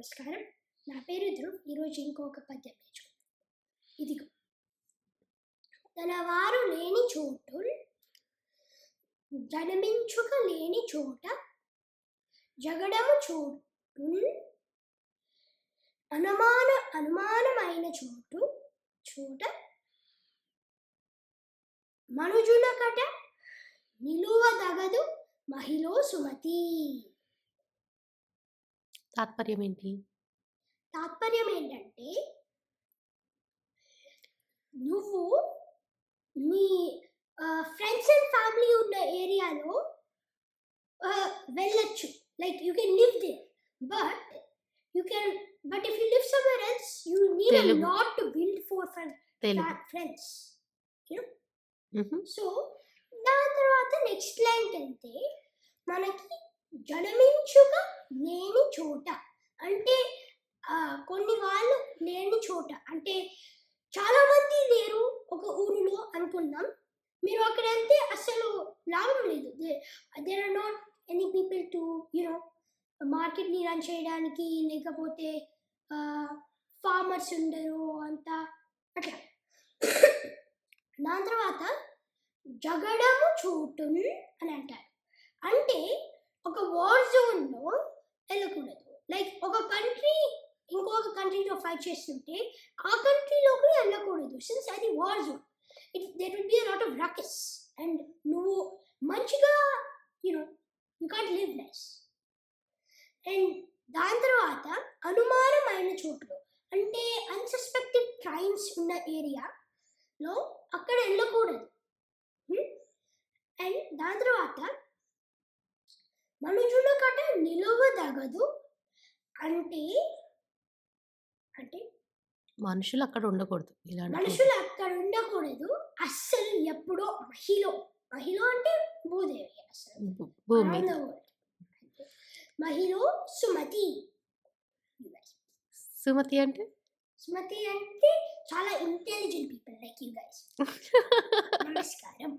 నమస్కారం. నా పేరు ధ్రువ్. ఈరోజు ఇంకొక పద్యం నేర్చుకుందాం. ఇదిగో. తన వారు లేని చోటు జన్మించుక లేని చోట జగడము చోటు అనుమాన అనుమానమైన చోటు చోట మనుజునకట నిలువదగదు మహిళ సుమతి. తాత్పర్యం ఏంటి తాత్పర్యం ఏంటంటే నువ్వు మీ ఫ్రెండ్స్ అండ్ ఫ్యామిలీ ఉన్న ఏరియాలో వెళ్ళొచ్చు. Like you can live there. But you can but if you live somewhere else you need Telugu. Not to build for friends. So దాని తర్వాత నెక్స్ట్ లైన్కి వెళ్తే మనకి జన్మించుక లేని చోట. అంటే కొన్ని వాళ్ళు లేని చోట. అంటే చాలా మంది లేరు ఒక ఊరిలో అనుకుందాం. మీరు అక్కడ వెళ్తే అసలు లాభం లేదు. There are not any people to you know మార్కెట్ని రన్ చేయడానికి లేకపోతే ఫార్మర్స్ ఉండరు అంతా అట్లా. దాని తర్వాత జగడము చోటు అని అంటారు. అంటే ఒక వార్ జోన్లో వెళ్ళకూడదు లైక్ ఒక కంట్రీ ఇంకొక కంట్రీతో ఫైట్ చేస్తుంటే ఆ కంట్రీలోకి వెళ్ళకూడదు. సిన్స్ అది war zone it that will be lot of ruckus and నువ్వు మంచిగా you know you can't live nice and దాని తర్వాత అనుమానమైన చోట్లు అంటే అన్సస్పెక్టెడ్ ట్రైన్స్ ఉన్న ఏరియాలో అక్కడ వెళ్ళకూడదు. Hmm? అండ్ దాని తర్వాత మనుషుల కట నిలవదగదు అంటే అంటే మనుషులు అక్కడ ఉండకూడదు ఇలాంటి మనుషులు అక్కడ ఉండకూడదు అస్సలు ఎప్పుడో మహిళ మహిళ అంటే భూదేవి అసలు భూమి. మహిళ సుమతి. సుమతి అంటే? సుమతి అంటే చాలా intelligent people like you guys నమస్కారం.